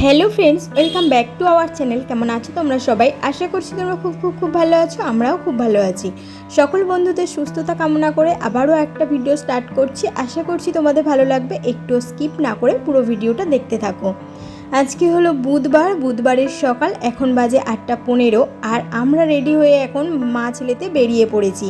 Hello friends welcome back to our channel কেমন আছো তোমরা সবাই? আশা করছি তোমরা খুব খুব খুব ভালো আছো, আমরাও খুব ভালো আছি। সকল বন্ধুদের সুস্থতা কামনা করে আবারও একটা ভিডিও স্টার্ট করছি। আশা করছি তোমাদের ভালো লাগবে একটু স্কিপ না করে পুরো ভিডিওটা দেখতে থাকো। আজকে হলো বুধবার, বুধবারের সকাল, এখন বাজে আটটা পনেরো, আর আমরা রেডি হয়ে এখন মা ছেলেতে বেরিয়ে পড়েছি।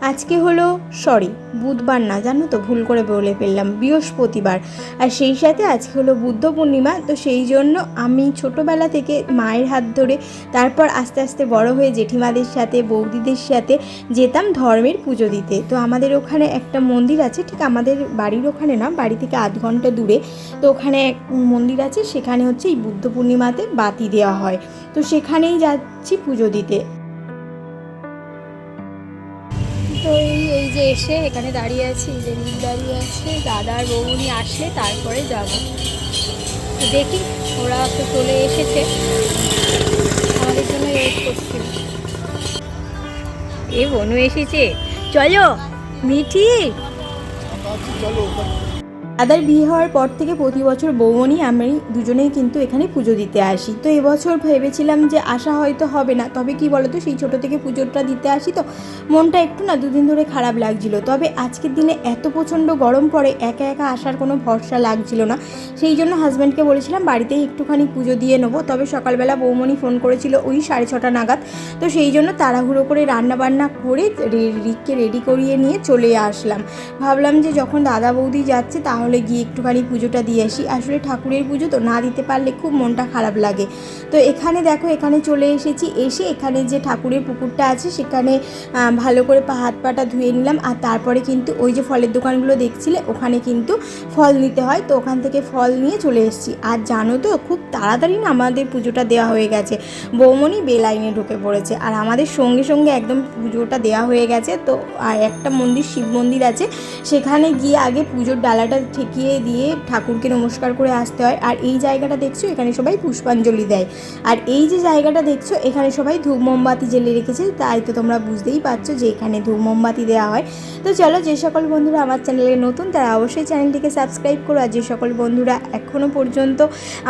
আজকে হলো সরি বুধবার না, জানো তো, ভুল করে বলে ফেললাম, বৃহস্পতিবার। আর সেই সাথে আজকে হলো বুদ্ধ পূর্ণিমা, তো সেই জন্য আমি ছোটোবেলা থেকে মায়ের হাত ধরে, তারপর আস্তে আস্তে বড় হয়ে জেঠিমাদের সাথে, বৌদিদের সাথে যেতাম ধর্মের পুজো দিতে। তো আমাদের ওখানে একটা মন্দির আছে, ঠিক আমাদের বাড়ির ওখানে না, বাড়ি থেকে আধ ঘণ্টা দূরে। তো ওখানে এক মন্দির আছে, সেখানে হচ্ছে এই বুদ্ধ পূর্ণিমাতে বাতি দেওয়া হয়। তো সেখানেই যাচ্ছি পুজো দিতে। যে এসে এখানে দাঁড়িয়ে আছি এই যে দাঁড়িয়ে আছে দাদার আর বৌমনি আসলে তারপরে যাব। দেখি ওরা তো চলে এসেছে। আমাদের জন্য ওয়েট করছে। এ বনু এসেছে। চলো মিঠি। দাদার বিয়ে হওয়ার পর থেকে প্রতি বছর বৌমনি আমি দুজনেই কিন্তু এখানে পুজো দিতে আসি। তো এবছর ভেবেছিলাম যে আসা হয়তো হবে না, তবে কি বলতো, সেই ছোট থেকে পুজোটা দিতে আসি তো মনটা একটু না দুদিন ধরে খারাপ লাগছিল। তবে আজকের দিনে এত প্রচণ্ড গরম পড়ে, একা একা আসার কোনো ভরসা লাগছিল না। সেই জন্য হাজব্যান্ডকে বলেছিলাম, বাড়িতেই একটুখানি পুজো দিয়ে নেব। তবে সকালবেলা বৌমনি ফোন করেছিল ওই সাড়ে ছটা নাগাদ। তো সেই জন্য তাড়াহুড়ো করে রান্না বান্না করে রিককে রেডি করিয়ে নিয়ে চলে আসলাম। ভাবলাম যে যখন দাদা বৌদি যাচ্ছে, তাহলে গিয়ে একটুখানি পুজোটা দিয়ে আসি। আসলে ঠাকুরের পুজো তো না দিতে পারলে খুব মনটা খারাপ লাগে। তো এখানে দেখো, এখানে চলে এসেছি। এসে এখানে যে ঠাকুরের পুকুরটা আছে, সেখানে ভালো করে পা, হাত, পাটা ধুয়ে নিলাম। আর তারপরে কিন্তু ওই যে ফলের দোকানগুলো দেখছিলে, ওখানে কিন্তু ফল নিতে হয়। তো ওখান থেকে ফল নিয়ে চলে এসেছি। আর জানো তো, খুব তাড়াতাড়ি না আমাদের পুজোটা দেওয়া হয়ে গেছে। বৌমনি বেলাইনে ঢুকে পড়েছে। আর আমাদের সঙ্গে সঙ্গে একদম পুজোটা দেওয়া হয়ে গেছে। তো একটা মন্দির, শিব মন্দির আছে। সেখানে গিয়ে আগে পুজোর ডালাটা ঠেকিয়ে দিয়ে ঠাকুরকে নমস্কার করে আসতে হয়। আর এই জায়গাটা দেখছ? এখানে সবাই পুষ্পাঞ্জলি দেয়। আর এই যে জায়গাটা দেখছ, এখানে সবাই ধূপ মোমবাতি জ্বেলে রেখেছে। তাই তো তোমরা বুঝতেই পারছ যে এখানে ধূপ মোমবাতি দেওয়া হয়। তো চলো, যে সকল বন্ধুরা আমার চ্যানেলে নতুন, তারা অবশ্যই চ্যানেলটিকে সাবস্ক্রাইব করো। আর যে সকল বন্ধুরা এখনও পর্যন্ত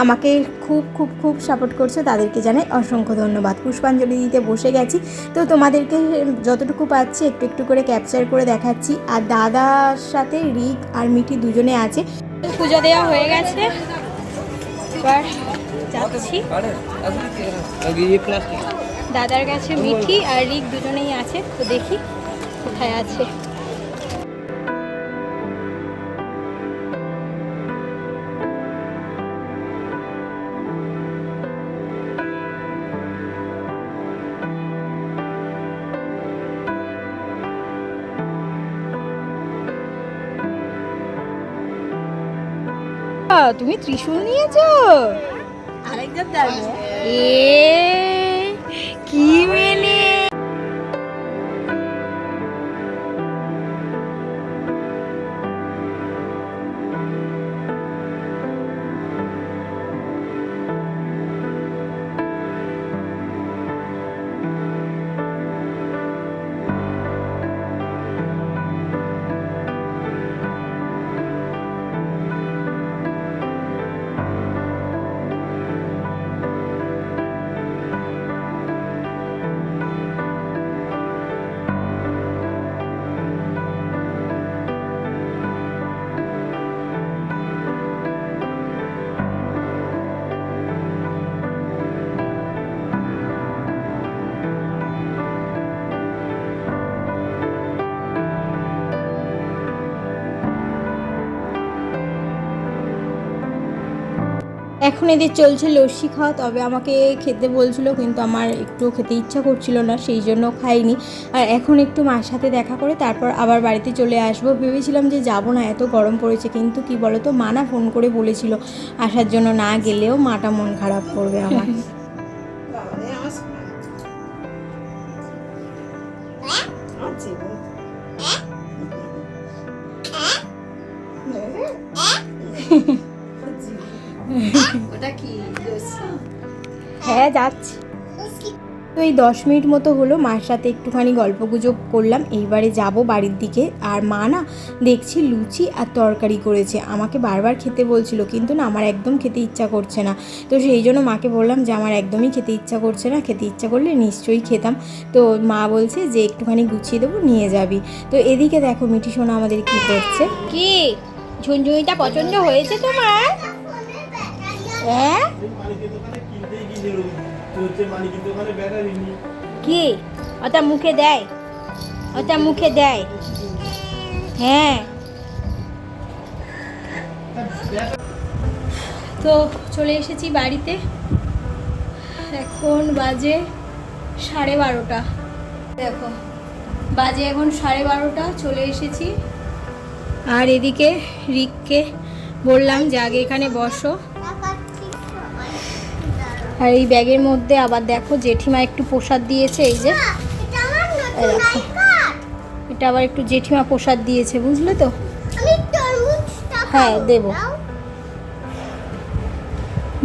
আমাকে খুব খুব খুব সাপোর্ট করছ, তাদেরকে জানাই অসংখ্য ধন্যবাদ। পুষ্পাঞ্জলি দিতে বসে গেছি। তো তোমাদেরকে যতটুকু পাচ্ছি, একটু একটু করে ক্যাপচার করে দেখাচ্ছি। আর দাদার সাথে রিক আর মিঠি দুজনে আছে। পুজো দেওয়া হয়ে গেছে। দাদার কাছে মিঠি আর রিক দুজনেই আছে, তো দেখি কোথায় আছে। তুমি ত্রিশূল নিয়েছো? আরেকজন এ কি মেনে এখন এদের চলছে লস্যি খাওয়া তবে আমাকে খেতে বলছিল কিন্তু আমার একটু খেতে ইচ্ছা করছিল না সেই জন্য খাইনি। আর এখন একটু মার সাথে দেখা করে তারপর আবার বাড়িতে চলে আসব। ভেবেছিলাম যে যাব না এত গরম পড়েছে কিন্তু কি বলতো মা না ফোন করে বলেছিল আসার জন্য না গেলেও মাটা মন খারাপ করবে আমার। হ্যাঁ যাচ্ছি। তো এই দশ মিনিট মতো হলো মার সাথে একটুখানি গল্প গুজব করলাম। এইবারে যাব বাড়ির দিকে। আর মা না দেখছি লুচি আর তরকারি করেছে। আমাকে বারবার খেতে বলছিল কিন্তু না আমার একদম খেতে ইচ্ছা করছে না। তো সেই জন্য মাকে বললাম যে আমার একদমই খেতে ইচ্ছা করছে না। খেতে ইচ্ছা করলে নিশ্চয়ই খেতাম। তো মা বলছে যে একটুখানি গুছিয়ে দেবো নিয়ে যাবি। তো এদিকে দেখো মিঠি সোনা আমাদের কি করছে। কি? ঝুনঝুনিটা পছন্দ হয়েছে তোমার? নিয়ে কি? ওটা মুখে দেয়। ওটা মুখে দেয়। হ্যাঁ। তো চলে এসেছি বাড়িতে। এখন বাজে সাড়ে বারোটা। দেখো, বাজে এখন সাড়ে বারোটা, চলে এসেছি। আর এদিকে রিককে বললাম যে আগে এখানে বসো। আর এই ব্যাগের মধ্যে আবার দেখো জেঠিমা একটু প্রসাদ দিয়েছে এই যে। দেখো। এটা আবার একটু জেঠিমা প্রসাদ দিয়েছে বুঝলে তো? হ্যাঁ, দেবো।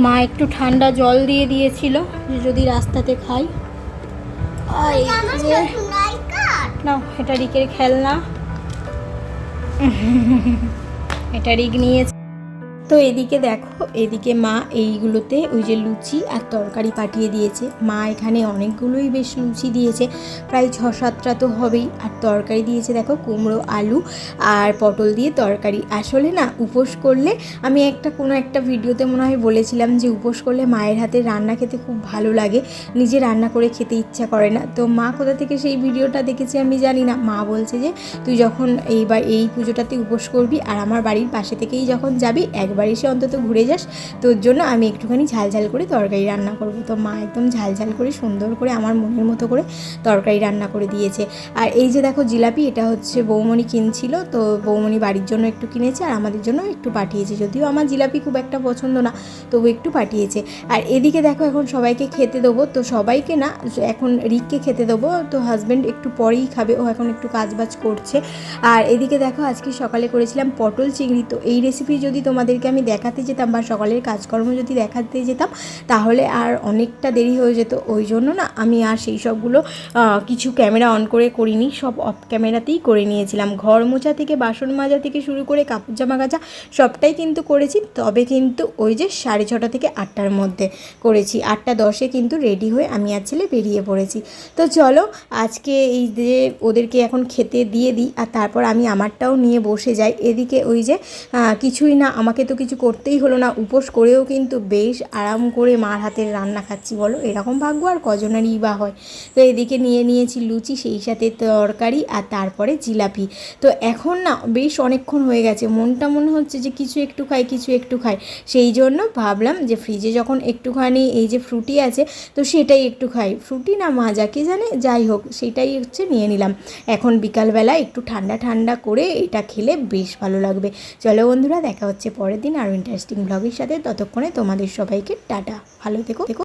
মা একটু ঠান্ডা জল দিয়ে দিয়েছিল যে যদি রাস্তাতে খাই। নাও এটা রিকের খেলনা। এটা রিক নিয়েছে। তো এদিকে দেখো, এদিকে মা এইগুলোতে ওই যে লুচি আর তরকারি পাঠিয়ে দিয়েছে। মা এখানে অনেকগুলোই বেশ লুচি দিয়েছে, প্রায় ছ সাতটা তো হবেই। আর তরকারি দিয়েছে দেখো, কুমড়ো, আলু আর পটল দিয়ে তরকারি। আসলে না, উপোস করলে, আমি একটা কোনো একটা ভিডিওতে মনে হয় বলেছিলাম যে উপোস করলে মায়ের হাতে রান্না খেতে খুব ভালো লাগে, নিজে রান্না করে খেতে ইচ্ছা করে না। তো মা কোথা থেকে সেই ভিডিওটা দেখেছি আমি জানি না। মা বলছে যে, তুই যখন এইবার এই পুজোটাতে উপোস করবি আর আমার বাড়ির পাশে থেকেই যখন যাবি, একবার এসে অন্তত ঘুরে যাস। তোর জন্য আমি একটুখানি ঝাল ঝাল করে তরকারি রান্না করব। তো মা একদম ঝাল ঝাল করে, সুন্দর করে আমার মনের মতো করে তরকারি রান্না করে দিয়েছে। আর এই যে দেখো জিলাপি, এটা হচ্ছে বৌমণি কিনছিল। তো বৌমণি বাড়ির জন্য একটু কিনেছে আর আমাদের জন্য একটু পাঠিয়েছে। যদিও আমার জিলাপি খুব একটা পছন্দ না, তবু একটু পাঠিয়েছে। আর এদিকে দেখো এখন সবাইকে খেতে দেবো। তো সবাইকে না, এখন রিককে খেতে দেবো। তো হাজব্যান্ড একটু পরেই খাবে, ও এখন একটু কাজবাজ করছে। আর এদিকে দেখো আজকে সকালে করেছিলাম পটল চিংড়ি। তো এই রেসিপি যদি তোমাদেরকে আমি দেখাতে যেতাম বা সকালের কাজকর্ম যদি দেখাতে যেতাম, তাহলে আর অনেকটা দেরি হয়ে যেত। ওই জন্য না আমি আর সেই সবগুলো কিছু ক্যামেরা অন করে করিনি। সব অফ ক্যামেরাতেই করে নিয়েছিলাম। ঘর মোছা থেকে বাসন মাজা থেকে শুরু করে কাপড় জামা কাচা সবটাই কিন্তু করেছি। তবে কিন্তু ওই যে সাড়ে ছটা থেকে আটটার মধ্যে করেছি। আটটা দশে কিন্তু রেডি হয়ে আমি আর ছেলে বেরিয়ে পড়েছি। তো চলো আজকে এই যে ওদেরকে এখন খেতে দিয়ে দিই, আর তারপর আমি আমারটাও নিয়ে বসে যাই। এদিকে ওই যে কিছুই না আমাকে তো কিছু করতেই হলো না। উপোস করেও কিন্তু বেশ আরাম করে মার হাতের রান্না খাচ্ছি, বলো? এরকম ভাগ্য আর কজনেরই বা হয়। তো এদিকে নিয়ে নিয়েছি লুচি, সেই সাথে তরকারি আর তারপরে জিলাপি। তো এখন না বেশ অনেকক্ষণ হয়ে গেছে। মনটা মনে হচ্ছে যে কিছু একটু খাই, কিছু একটু খাই। সেই জন্য ভাবলাম যে ফ্রিজে যখন একটুখানি এই যে ফ্রুটি আছে, তো সেটাই একটু খাই। ফ্রুটি না মাজা, কে জানে? যাই হোক, সেটাই হচ্ছে নিয়ে নিলাম। এখন বিকালবেলা একটু ঠান্ডা ঠান্ডা করে এটা খেলে বেশ ভালো লাগবে। চলো বন্ধুরা, দেখা হচ্ছে পরের দিন আরও ইন্টারেস্টিং ব্লগের সাথে। ততক্ষণে তোমাদের সবাইকে টাটা। ভালো থেকো থেকো।